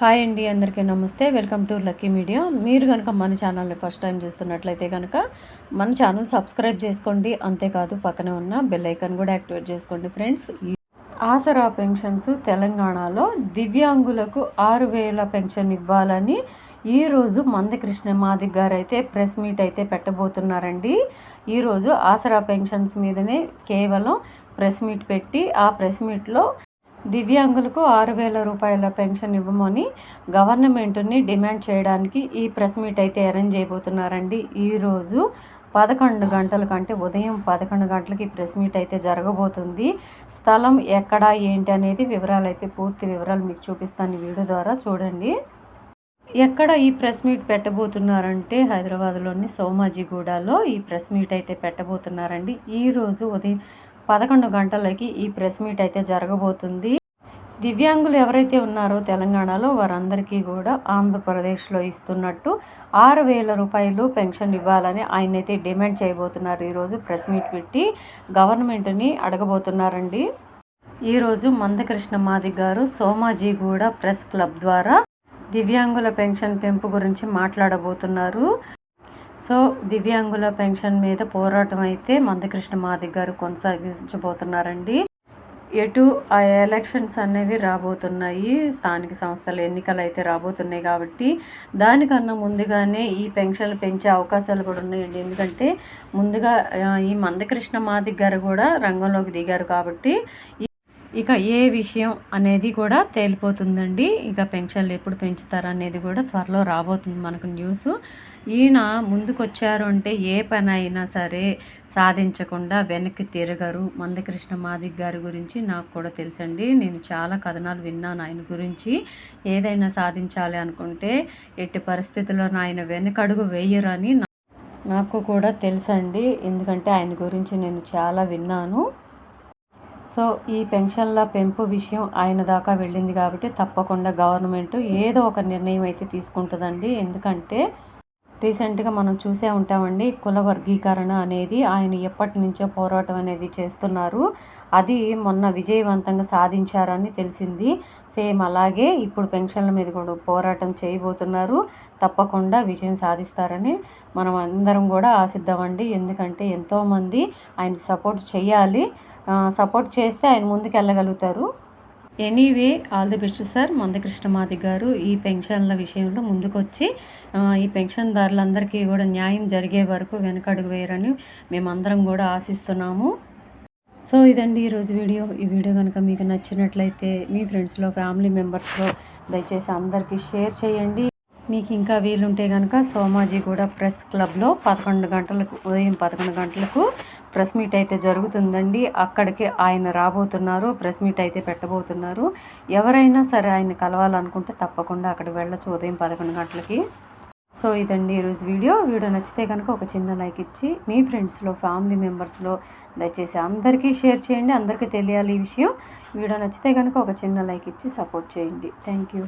Hi అండి అందరికీ నమస్తే. Welcome to lucky media. మీరు కనుక మన ఛానల్ని ఫస్ట్ టైం చూస్తున్నట్లయితే కనుక మన ఛానల్ సబ్స్క్రైబ్ చేసుకోండి. అంతేకాదు పక్కనే ఉన్న బెల్ ఐకాన్ కూడా యాక్టివేట్ చేసుకోండి ఫ్రెండ్స్. ఆసరా పెన్షన్స్ తెలంగాణలో దివ్యాంగులకు ఆరు వేల పెన్షన్ ఇవ్వాలని ఈరోజు మందకృష్ణ మాదిక్ గారు అయితే ప్రెస్ మీట్ అయితే పెట్టబోతున్నారండి. ఈరోజు ఆసరా పెన్షన్స్ మీదనే కేవలం ప్రెస్ మీట్ పెట్టి ఆ ప్రెస్ మీట్లో దివ్యాంగులకు ఆరు వేల రూపాయల పెన్షన్ ఇవ్వమని గవర్నమెంట్ని డిమాండ్ చేయడానికి ఈ ప్రెస్ మీట్ అయితే అరేంజ్ చేయబోతున్నారండి. ఈరోజు పదకొండు గంటల కంటే ఉదయం పదకొండు గంటలకి ప్రెస్ మీట్ అయితే జరగబోతుంది. స్థలం ఎక్కడ ఏంటి అనేది వివరాలు అయితే పూర్తి వివరాలు మీకు చూపిస్తాను వీడియో ద్వారా. చూడండి. ఎక్కడ ఈ ప్రెస్ మీట్ పెట్టబోతున్నారంటే హైదరాబాద్లోని సోమాజిగూడలో ఈ ప్రెస్ మీట్ అయితే పెట్టబోతున్నారండి. ఈరోజు ఉదయం పదకొండు గంటలకి ఈ ప్రెస్ మీట్ అయితే జరగబోతుంది. దివ్యాంగులు ఎవరైతే ఉన్నారో తెలంగాణలో వారందరికీ కూడా ఆంధ్రప్రదేశ్లో ఇస్తున్నట్టు ఆరు వేల రూపాయలు పెన్షన్ ఇవ్వాలని ఆయన అయితే డిమాండ్ చేయబోతున్నారు. ఈరోజు ప్రెస్ మీట్ పెట్టి గవర్నమెంట్ని అడగబోతున్నారండి. ఈరోజు మందకృష్ణ మాది గారు సోమాజీగూడ ప్రెస్ క్లబ్ ద్వారా దివ్యాంగుల పెన్షన్ పెంపు గురించి మాట్లాడబోతున్నారు. సో దివ్యాంగుల పెన్షన్ మీద పోరాటం అయితే మందకృష్ణ మాది గారు కొనసాగించబోతున్నారండి. ఎటు ఆ ఎలక్షన్స్ అనేవి రాబోతున్నాయి స్థానిక సంస్థల ఎన్నికలు అయితే రాబోతున్నాయి కాబట్టి దానికన్నా ముందుగానే ఈ పెన్షన్లు పెంచే అవకాశాలు కూడా ఉన్నాయండి. ఎందుకంటే ముందుగా ఈ మందకృష్ణ మాదిక్ గారు కూడా రంగంలోకి దిగారు కాబట్టి ఇక ఏ విషయం అనేది కూడా తేలిపోతుందండి. ఇక పెన్షన్లు ఎప్పుడు పెంచుతారనేది కూడా త్వరలో రాబోతుంది మనకు న్యూస్. ఈయన ముందుకొచ్చారు అంటే ఏ పని అయినా సరే సాధించకుండా వెనక్కి తిరగరు. మందకృష్ణ మాదిక్ గారి గురించి నాకు కూడా తెలుసండి. నేను చాలా కథనాలు విన్నాను ఆయన గురించి. ఏదైనా సాధించాలి అనుకుంటే ఎట్టి పరిస్థితుల్లో ఆయన వెనకడుగు వేయరని నాకు కూడా తెలుసండి. ఎందుకంటే ఆయన గురించి నేను చాలా విన్నాను. సో ఈ పెన్షన్ల పెంపు విషయం ఆయన దాకా వెళ్ళింది కాబట్టి తప్పకుండా గవర్నమెంట్ ఏదో ఒక నిర్ణయం అయితే తీసుకుంటుందండి. ఎందుకంటే రీసెంట్గా మనం చూసే ఉంటామండి కుల వర్గీకరణ అనేది ఆయన ఎప్పటి నుంచో పోరాటం అనేది చేస్తున్నారు. అది మొన్న విజయవంతంగా సాధించారని తెలిసింది. సేమ్ అలాగే ఇప్పుడు పెన్షన్ల మీద కూడా పోరాటం చేయబోతున్నారు. తప్పకుండా విజయం సాధిస్తారని మనం అందరం కూడా ఆశిద్దామండి. ఎందుకంటే ఎంతోమంది ఆయనకు సపోర్ట్ చేయాలి. సపోర్ట్ చేస్తే ఆయన ముందుకు వెళ్ళగలుగుతారు anyway all the best sir. మందకృష్ణమాది గారు ఈ పెన్షన్ల విషయంలో ముందుకొచ్చి ఈ పెన్షన్దారులందరికీ కూడా న్యాయం జరిగే వరకు వెనకడుగు వేయరని మేమందరం కూడా ఆశిస్తున్నాము. సో ఇదండి ఈరోజు వీడియో. ఈ వీడియో కనుక మీకు నచ్చినట్లయితే మీ ఫ్రెండ్స్లో ఫ్యామిలీ మెంబర్స్లో దయచేసి అందరికీ షేర్ చేయండి. మీకు ఇంకా వీలుంటే కనుక సోమాజీ కూడా ప్రెస్ క్లబ్లో పదకొండు గంటలకు ఉదయం పదకొండు గంటలకు ప్రెస్ మీట్ అయితే జరుగుతుందండి. అక్కడికి ఆయన రాబోతున్నారు ప్రెస్ మీట్ అయితే పెట్టబోతున్నారు. ఎవరైనా సరే ఆయన కలవాలనుకుంటే తప్పకుండా అక్కడికి వెళ్ళచ్చు ఉదయం పదకొండు గంటలకి. సో ఇదండి ఈరోజు వీడియో. వీడియో నచ్చితే కనుక ఒక చిన్న లైక్ ఇచ్చి మీ ఫ్రెండ్స్లో ఫ్యామిలీ మెంబర్స్లో దయచేసి అందరికీ షేర్ చేయండి. అందరికీ తెలియాలి ఈ విషయం. వీడియో నచ్చితే కనుక ఒక చిన్న లైక్ ఇచ్చి సపోర్ట్ చేయండి. Thank you.